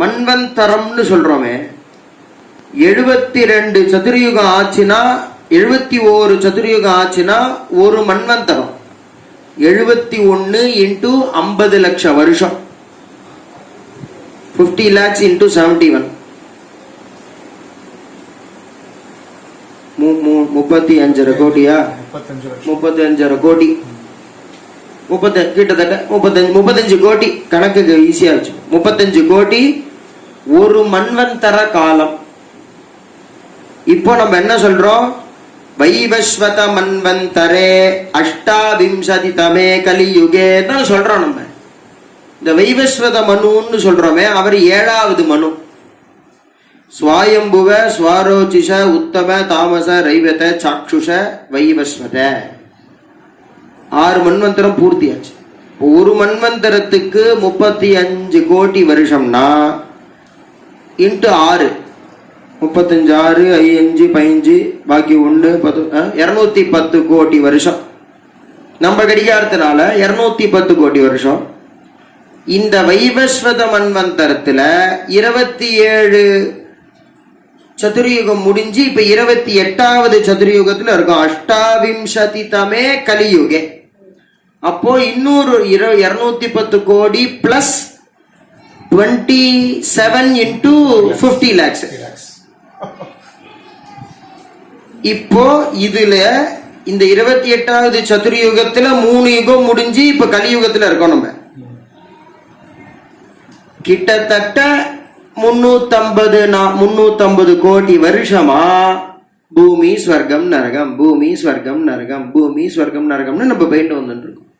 மன்வந்தரம்னு சொல்றோமே. எழுபத்தி ரெண்டு சதுரயுகம் ஆச்சுன்னா எழுபத்தி ஓரு சதுரயுகம் ஆச்சுன்னா ஒரு மன்வந்தரம். எழுபத்தி ஒன்னு இன்டூ ஐம்பது லட்சம் வருஷம். Fifty lakhs into seventy one முப்பத்தி அஞ்சரை கோடியா? முப்பத்தஞ்சு முப்பத்தி அஞ்சரை கோடி. முப்பத்தி கிட்டத்தட்ட முப்பத்தஞ்சு முப்பத்தஞ்சு கோடி. கணக்குக்கு ஈஸியா வச்சு முப்பத்தஞ்சு கோடி ஒரு மன்வந்தர காலம். இப்போ நம்ம என்ன சொல்றோம்? வைவஸ்வத மன்வந்தரே அஷ்டாவிம்சதி தமே கலியுகே தான் சொல்றோம் நம்ம. இந்த வைவஸ்வத மனுன்னு சொல்றோமே அவர் ஏழாவது மனு. சுவாயம்புவ ஸ்வாரோச்சிஷ உத்தம தாமச ரைவத சாக்ஷுஷ வைவஸ்வத. ஆறு மன்வந்தரம் பூர்த்தியாச்சு. ஒரு மன்வந்தரத்துக்கு முப்பத்தி அஞ்சு கோடி வருஷம்னா இன்ட்டு ஆறு. முப்பத்தஞ்சு ஆறு ஐ அஞ்சு பதினஞ்சு பாக்கி ஒன்று பத்து இரநூத்தி பத்து கோடி வருஷம். நம்ம கடிகாரத்தினால இரநூத்தி பத்து கோடி வருஷம். இந்த வைவஸ்வத மன்வந்தரத்தில் இருபத்தி ஏழு சதுர்யுகம் முடிஞ்சு இப்போ இருபத்தி எட்டாவது சதுரயுகத்தில் இருக்கும். அஷ்டாவிம்சதி தமே கலியுகே. அப்போ இன்னொரு இரு- இரநூத்தி பத்து கோடி plus twenty seven into fifty lakhs இப்போ இதுல இந்த இருபத்தி எட்டாவது சதுர்யுகத்துல மூணு யுகம் முடிஞ்சு இப்ப கலியுகத்துல இருக்கோம் நம்ம. கிட்டத்தட்ட முன்னூத்தம்பது முன்னூத்தம்பது கோடி வருஷமா பூமி ஸ்வர்க்கம் நரகம் பூமி ஸ்வர்க்கம் நரகம் பூமி ஸ்வர்க்கம் நரகம்னு நம்ம போயிட்டு வந்துட்டு இருக்கோம்.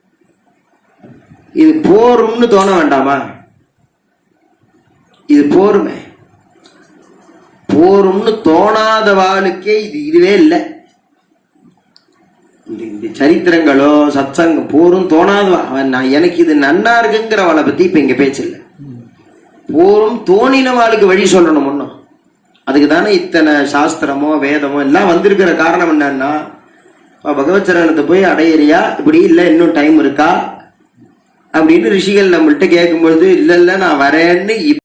இது போரும்னு தோண வேண்டாமா? இது போருமே. போரும்னு தோணாத வாளுக்கே இது இதுவே இல்லை. இந்த சரித்திரங்களோ சத்சங்க போரும் தோணாதவா நான் எனக்கு இது நன்னா இருக்குங்கிறவளை பத்தி இப்ப இங்க பேச்சில்லை. போரும் தோணினவாளுக்கு வழி சொல்லணும் ஒன்றும் அதுக்கு தானே இத்தனை சாஸ்திரமோ வேதமோ எல்லாம் வந்திருக்கிற காரணம் என்னன்னா அப்ப பகவத் சரணத்தை போய் அடையிறியா? இப்படி இல்லை இன்னும் டைம் இருக்கா? அப்படின்னு ரிஷிகள் நம்மள்கிட்ட கேட்கும்பொழுது இல்ல இல்ல நான் வரேன்னு